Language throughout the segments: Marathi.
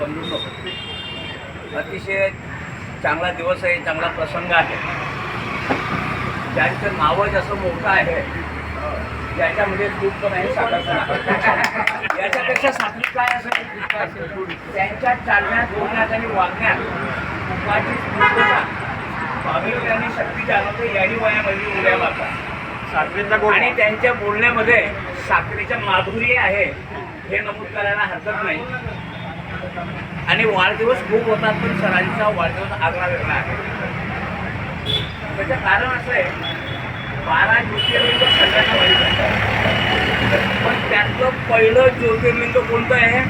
बंधू अतिशय चांगला दिवस आहे चांगला प्रसंग आहे. ज्यांचं नावच असं मोठं आहे त्याच्यामध्ये दूध पण आहे साखर पण आहे याच्यापेक्षा सात्विक काय असेल. त्यांच्या चालण्यात बोलण्यात आणि वागण्यात स्वामी आणि शक्ती जाणवते याही वयामध्ये उड्या मारतात. साखरेचा गोड आणि त्यांच्या बोलण्यामध्ये साखरेच्या माधुरी आहे हे नमूद करायला हरकत नाही. आणि वाढदिवस खूप होतात पण सरांचा वाढदिवस आग्रा वेगळा आहे. त्याचं कारण असं आहे बारा ज्योतिर्लिंग सगळ्यांना माहीत पण त्यातलं पहिलं ज्योतिर्लिंग कोणतं आहे?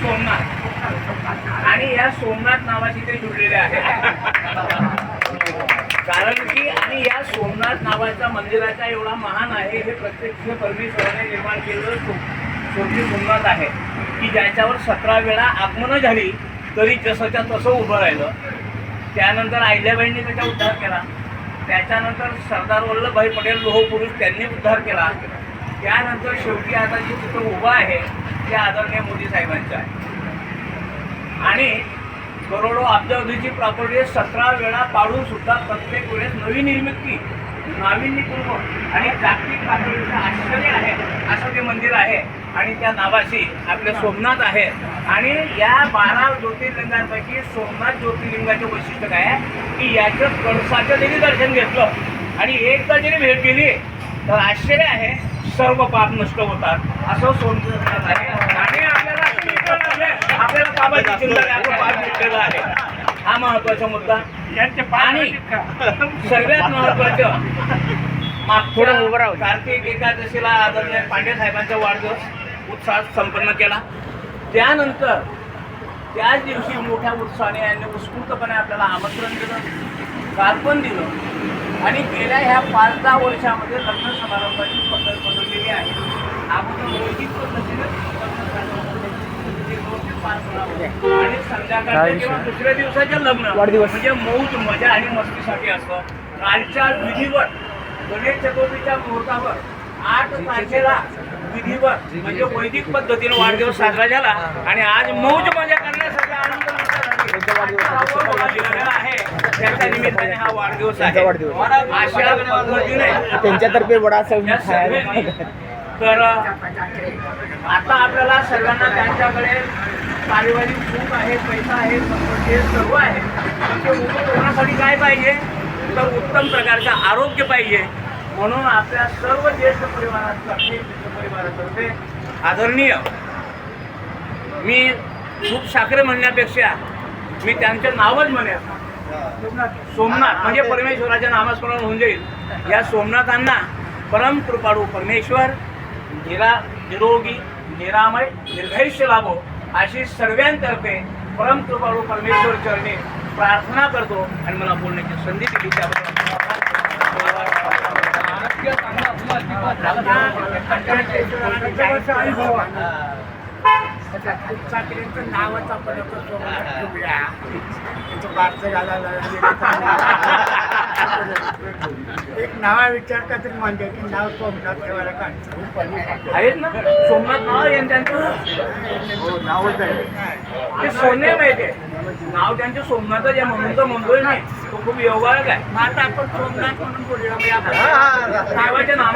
सोमनाथ. आणि या सोमनाथ नावाशी ते जुडलेले आहे. कारण की आणि या सोमनाथ नावाच्या मंदिराचा एवढा महान आहे हे प्रत्यक्ष परमेश्वराने निर्माण केलेलं सो- छोटी सोमनाथ आहे की ज्याच्यावर सतरा वेळा आगमनं झाली तरी जसंच्या तसं उभं राहिलं. त्यानंतर अहिल्याबाईंनी त्याचा उद्धार केला. त्याच्यानंतर सरदार वल्लभभाई पटेल लोहपुरुष त्यांनी उद्धार केला. त्यानंतर शेवटी आता जे तिथं उभं आहे ते आदरणीय मोदी साहेबांचं आहे. आणि करोडो अब्जावधीची प्रॉपर्टी सतरा वेळा पाडून सुद्धा प्रत्येक वेळेस नवी निर्मिती. नाविन्यपूर्ण आणि जागतिक पातळीचं आश्चर्य आहे. असं ते मंदिर आहे. आणि त्या नावाशी आपले सोमनाथ आहे. आणि या बारा ज्योतिर्लिंगांपैकी सोमनाथ ज्योतिर्लिंगाचे वैशिष्ट्य काय आहे? की याचं कळसाचं जरी दर्शन घेतलं. आणि एकदा जरी भेट दिली तर आश्चर्य आहे सर्व पाप नष्ट होतात. असं सोमनाथ आहे. आणि आपल्याला आहे, आपल्याला बाबाची चिंता नाही, आपलं पाप भेटलेलं आहे. हा महत्त्वाचा मुद्दा. यांचे आणि सर्वात महत्वाचं थोडं उभं राहू दे. कार्तिक एकादशीला आदरणीय पांडे साहेबांचा वाढदिवस उत्साहात संपन्न केला. त्यानंतर त्याच दिवशी मोठ्या उत्साहाने यांनी उत्स्फूर्तपणे आपल्याला आमंत्रण दिलं कार्पण दिलं. आणि गेल्या ह्या पाच दहा वर्षामध्ये लग्न समारंभाची पद्धत बदललेली आहे. अगोदर लौकिक पद्धतीने लग्न समारंभ लौकिक पार संध्याकाळच्या किंवा दुसऱ्या दिवसाच्या लग्न वाढदिवस. म्हणजे मौज मजा आणि मस्तीसाठी असतं. कालच्या विधीवर गणेश चतुर्थीच्या मुहूर्तावर आठ तारखेला विधीवर म्हणजे वैदिक पद्धतीने वाढदिवस साजरा झाला आणि आज मौज मजा करण्यासाठी आनंद दिलेला आहे? त्याच्या निमित्ताने हा वाढदिवस आहे. त्यांचा वाढदिवस. अशा पद्धतीने त्यांच्यातर्फे वडा या तर आता आपल्याला सर्वांना त्यांच्याकडे पारिवारिक खूप आहे पैसा आहे संपत्ती सर्व आहे. पण ते उभं होण्यासाठी काय पाहिजे? तर उत्तम प्रकारचं आरोग्य पाहिजे. म्हणून आपल्या सर्व ज्येष्ठ परिवारातर्फे परिवारातर्फे आदरणीय मी खूप साखरे म्हणण्यापेक्षा मी त्यांचं नावच म्हणेन सोमनाथ म्हणजे परमेश्वराच्या नामस्मरण होऊन जाईल. या सोमनाथांना परम कृपाळू परमेश्वर निरा निरोगी निरामय दीर्घायुष्य लाभो अशी सर्वांतर्फे परम कृपाळू परमेश्वर चरणी प्रार्थना करतो आणि मला बोलण्याची संधी दिली. चाकरीचं नावच आपण आता सोमनाथ ठेवूया त्यांचं बारसं घालायला एक नावा विचार का तरी म्हणजे की नाव सोमनाथ ठेवायला काढतो. आहेत ना? सोमनाथ नाव आहे त्यांचं? हो नावच आहे. ते सोने माहिती नाव त्यांचं सोमनाथच आहे म्हणून तर म्हणतोय नाही. तो खूप योगायोग आहे. मग आता आपण सोमनाथ म्हणून बोलूया. देवाच्या नावा